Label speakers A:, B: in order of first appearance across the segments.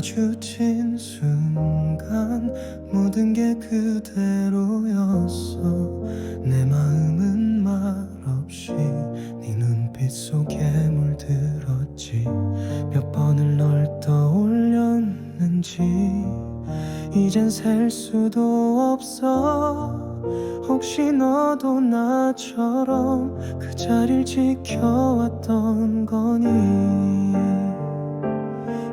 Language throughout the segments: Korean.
A: 마주친 순간 모든 게 그대로였어. 내 마음은 말없이 네 눈빛 속에 물들었지. 몇 번을 널 떠올렸는지 이젠 셀 수도 없어. 혹시 너도 나처럼 그 자리를 지켜왔던 거니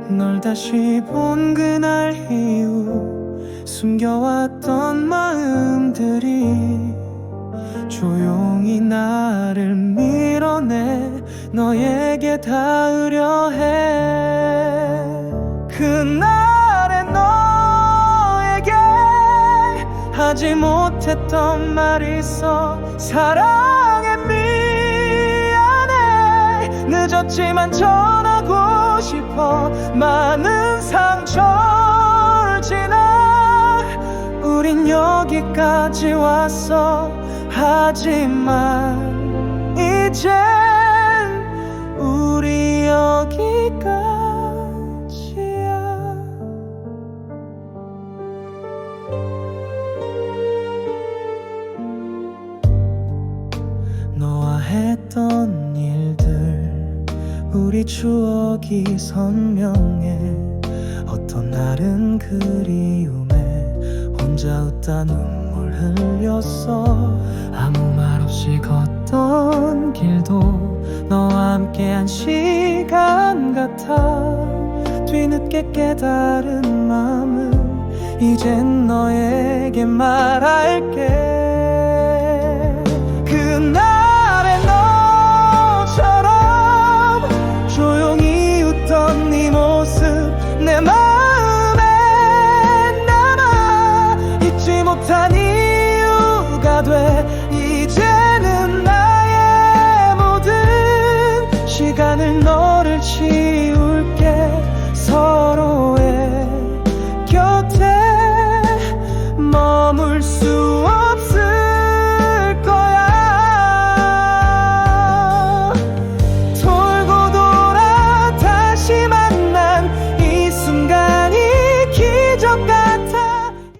A: 널 다시 본 그날 이후 숨겨왔던 마음들이 조용히 나를 밀어내 너에게 닿으려 해. 그날의 너에게 하지 못했던 말이 있어. 사랑해 미안해. 늦었지만 전하고 싶어 많은 상처를 지나 우린 여기까지 왔어. 하지만 이젠 우리 여기까지야. 너와 했던 우리 추억이 선명해. 어떤 날은 그리움에 혼자 웃다 눈물 흘렸어 아무 말 없이 걷던 길도 너와 함께한 시간 같아. 뒤늦게 깨달은 마음을 이젠 너에게 말할게 너를 지울게.